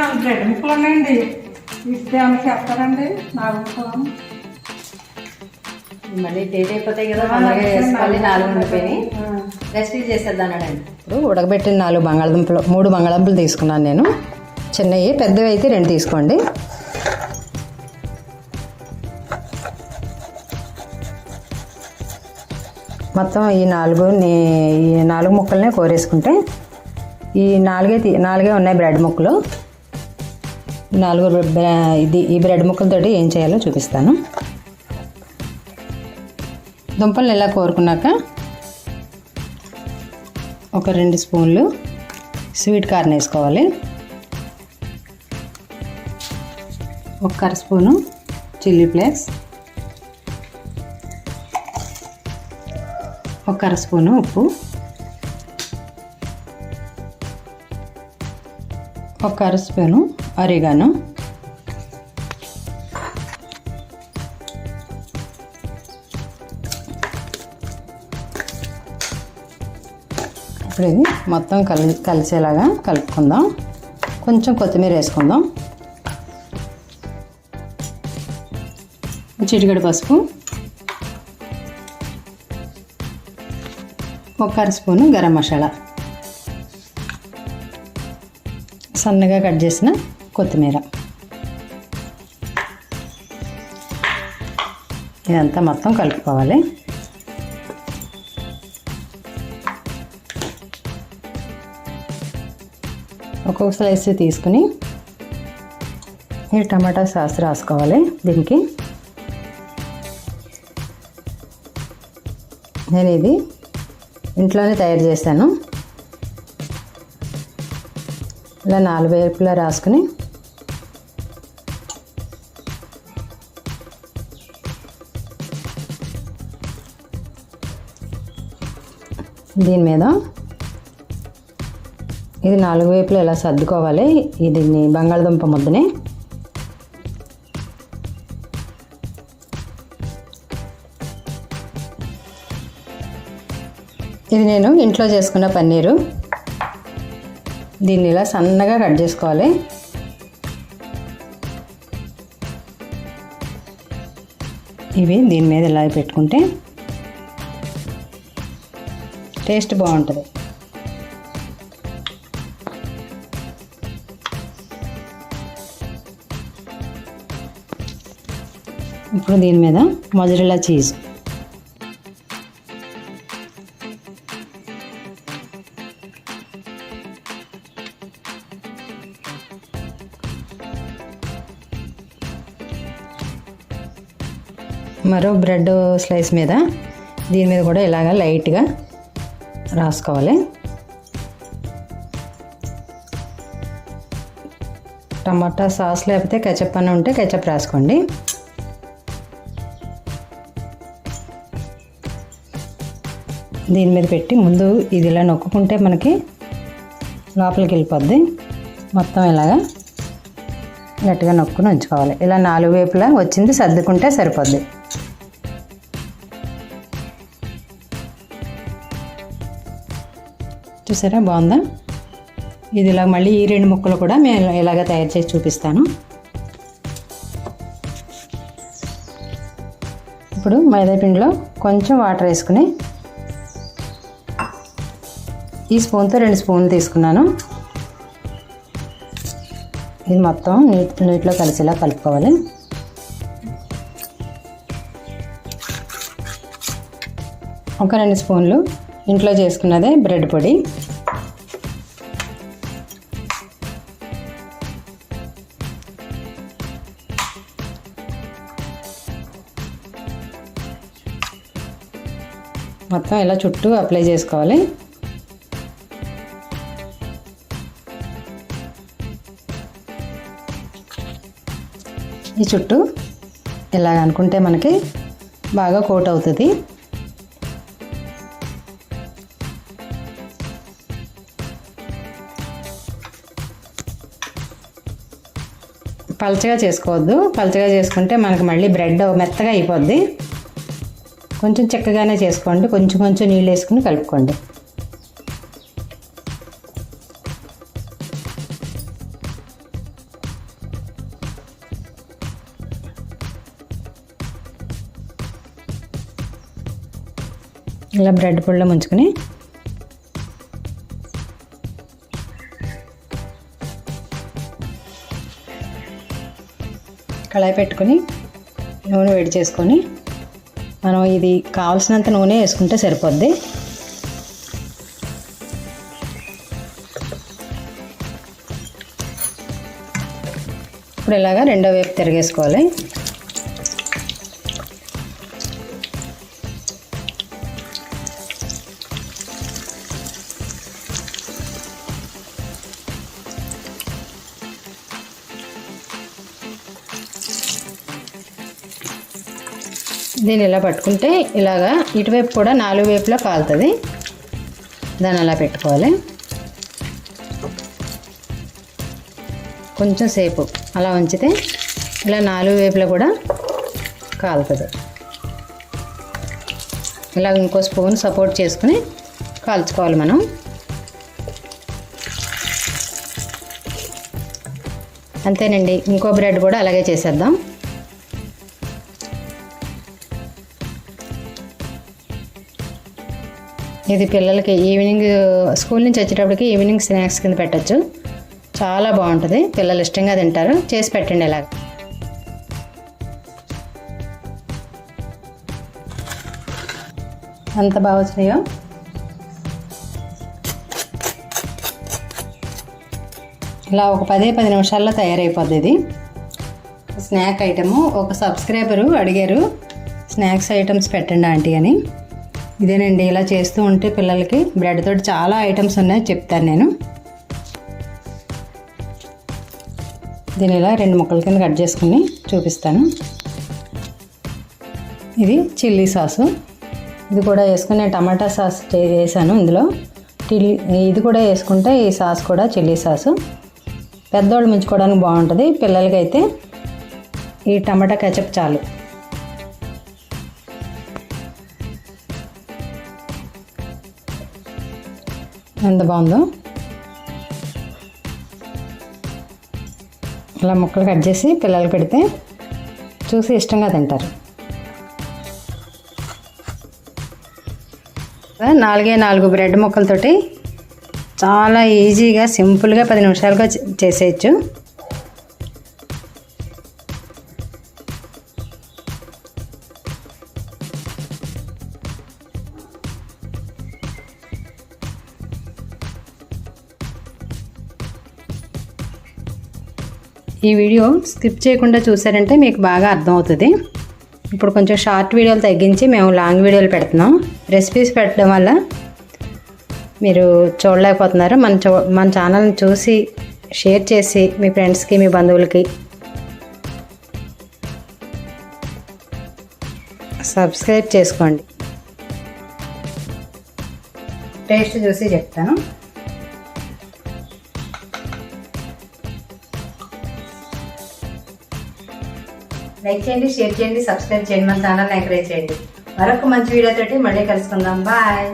నాలుగు బ్రెడ్ ముక్కలు ఉన్నాయండి ఇస్తే ఏమైనా నాలుగు ముక్కలు. మళ్ళీ డేట్ అయిపోతాయి కదా అలాగే వేసుకోవాలి నాలుగు రెసిపీ చేసేద్దానండి ఇప్పుడు ఉడకబెట్టిన నాలుగు బంగాళదుంపలు మూడు బంగాళదుంపలు తీసుకున్నాను నేను. చిన్నవి పెద్దవి అయితే రెండు తీసుకోండి. మొత్తం ఈ నాలుగు నే- ఈ నాలుగు ముక్కలనే కోరేసుకుంటే ఈ నాలుగే తీ- నాలుగే ఉన్నాయి బ్రెడ్ ముక్కలు. నాలుగు ఇది ఈ బ్రెడ్ ముక్కలతోటి ఏం చేయాలో చూపిస్తాను. దుంపలు ఇలా కోరుకున్నాక ఒక రెండు స్పూన్లు స్వీట్ కార్న్ వేసుకోవాలి. ఒక కర స్పూను చిల్లీ ఫ్లేక్స్. ఒక కర స్పూను ఉప్పు. ఒక కర స్పూను అరిగాను. ఇప్పుడు ఇది మొత్తం కలి కలిసేలాగా కలుపుకుందాం. కొంచెం కొత్తిమీర వేసుకుందాం. చిటికడ పసుపు. ఒక అర స్పూను గరం మసాలా. సన్నగా కట్ చేసిన కొత్తిమీర. ఇదంతా మొత్తం కలుపుకోవాలి. ఒక్కొక్క స్లైస్ తీసుకుని ఈ టమాటా సాస్ రాసుకోవాలి దీనికి. నేను ఇది ఇంట్లోనే తయారు చేశాను. ఇలా నాలుగు వేపులా రాసుకుని దీని మీద. ఇది నాలుగు వైపులు ఇలా సర్దుకోవాలి? ఇది బంగాళదుంప ముద్దని. ఇది నేను ఇంట్లో చేసుకున్న పన్నీరు. దీన్ని ఇలా సన్నగా కట్ చేసుకోవాలి. ఇవి దీని మీద ఇలా పెట్టుకుంటే టేస్ట్ బాగుంటుంది. ఇప్పుడు దీని మీద మజరిలా చీజ్ మరో బ్రెడ్ స్లైస్ మీద దీని మీద కూడా ఇలాగ లైట్గా రాసుకోవాలి. టమాటా సాస్ లేకపోతే కెచప్ అని ఉంటే కెచప్ రాసుకోండి. దీని మీద పెట్టి ముందు ఇది ఇలా నొక్కుంటే మనకి లోపలికి వెళ్ళిపోద్ది. మొత్తం ఇలాగా గట్టిగా నొక్కుని ఉంచుకోవాలి. ఇలా నాలుగు వైపులా వచ్చింది సర్దుకుంటే సరిపోద్ది. చూసారా? బాగుందా? ఇది ఇలా మళ్ళీ ఈ రెండు ముక్కలు కూడా మేము ఇలాగ తయారు చేసి చూపిస్తాను. ఇప్పుడు మైదాపిండిలో కొంచెం వాటర్ వేసుకుని ఈ స్పూన్తో రెండు స్పూన్లు తీసుకున్నాను. ఇది మొత్తం నీట్ నీటిలో కలిసేలా కలుపుకోవాలి. ఒక రెండు స్పూన్లు ఇంట్లో చేసుకున్నదే బ్రెడ్ పొడి. మొత్తం ఇలా చుట్టూ అప్లై చేసుకోవాలి. ఈ చుట్టూ ఇలా అనుకుంటే మనకి బాగా కోట్ అవుతుంది. పలచగా చేసుకోవద్దు. పలచగా చేసుకుంటే మనకు మళ్ళీ బ్రెడ్ మెత్తగా అయిపోద్ది. కొంచెం చక్కగానే చేసుకోండి. కొంచెం కొంచెం నీళ్ళు వేసుకుని కలుపుకోండి. ఇలా బ్రెడ్ పొడిలో ముంచుకుని కళాయి పెట్టుకొని నూనె వేడి చేసుకొని మనం ఇది కావాల్సినంత నూనె వేసుకుంటే సరిపోద్ది. ఇప్పుడు ఇలాగా రెండో వైపు తిరిగేసుకోవాలి. దీన్ని ఇలా పట్టుకుంటే ఇలాగా ఇటువైపు కూడా నాలుగు వైపులా కాలుతుంది. దాన్ని అలా పెట్టుకోవాలి. కొంచెం సేపు అలా ఉంచితే ఇలా నాలుగు వైపులా కూడా కాలుతుంది. ఇలా ఇంకో స్పూన్ సపోర్ట్ చేసుకుని కాల్చుకోవాలి మనం. అంతేనండి. ఇంకో బ్రెడ్ కూడా అలాగే చేసేద్దాం. ఇది పిల్లలకి ఈవినింగ్ స్కూల్ నుంచి వచ్చేటప్పటికి ఈవినింగ్ స్నాక్స్ కింద పెట్టచ్చు. చాలా బాగుంటుంది. పిల్లలు ఇష్టంగా తింటారు. చేసి పెట్టండి ఇలా అంత బాగా వచ్చినాయో? ఇలా ఒక పదే పది నిమిషాల్లో తయారైపోద్ది ఇది. Snack item. ఒక సబ్స్క్రైబరు అడిగారు స్నాక్స్ ఐటమ్స్ పెట్టండి ఆంటీ అని. ఇదేనండి ఇలా చేస్తూ ఉంటే పిల్లలకి బ్రెడ్ తోటి చాలా ఐటమ్స్ ఉన్నాయి చెప్తాను నేను. దీని ఇలా రెండు ముక్కల కింద కట్ చేసుకుని చూపిస్తాను. ఇది చిల్లీ సాసు. ఇది కూడా వేసుకుని టమాటా సాస్ వేసాను ఇందులో. చిల్లీ ఇది కూడా వేసుకుంటే ఈ సాస్ కూడా చిల్లీ సాసు. పెద్దవాళ్ళు ముంచుకోవడానికి బాగుంటుంది. పిల్లలకి అయితే ఈ టమాటా కెచప్ చాలు. ఎంత బాగుందో. ఇలా ముక్కలు కట్ చేసి పిల్లలు పెడితే చూసి ఇష్టంగా తింటారు. నాలుగే నాలుగు బ్రెడ్ ముక్కలతోటి చాలా ఈజీగా సింపుల్గా పది నిమిషాలుగా చేసేయచ్చు. ఈ వీడియో స్కిప్ చేయకుండా చూసారంటే మీకు బాగా అర్థమవుతుంది. ఇప్పుడు కొంచెం షార్ట్ వీడియోలు తగ్గించి మేము లాంగ్ వీడియోలు పెడుతున్నాం. రెసిపీస్ పెట్టడం వల్ల మీరు చూడలేకపోతున్నారు. మన చూ మన ఛానల్ని చూసి షేర్ చేసి మీ ఫ్రెండ్స్కి మీ బంధువులకి సబ్స్క్రైబ్ చేసుకోండి. టేస్ట్ చూసి చెప్తాను. లైక్ చేయండి షేర్ చేయండి సబ్స్క్రైబ్ చేయండి మన ఛానల్ ఎంకరేజ్ చేయండి. మరొక మంచి వీడియోతోటి మళ్ళీ కలుసుకుందాం. బాయ్.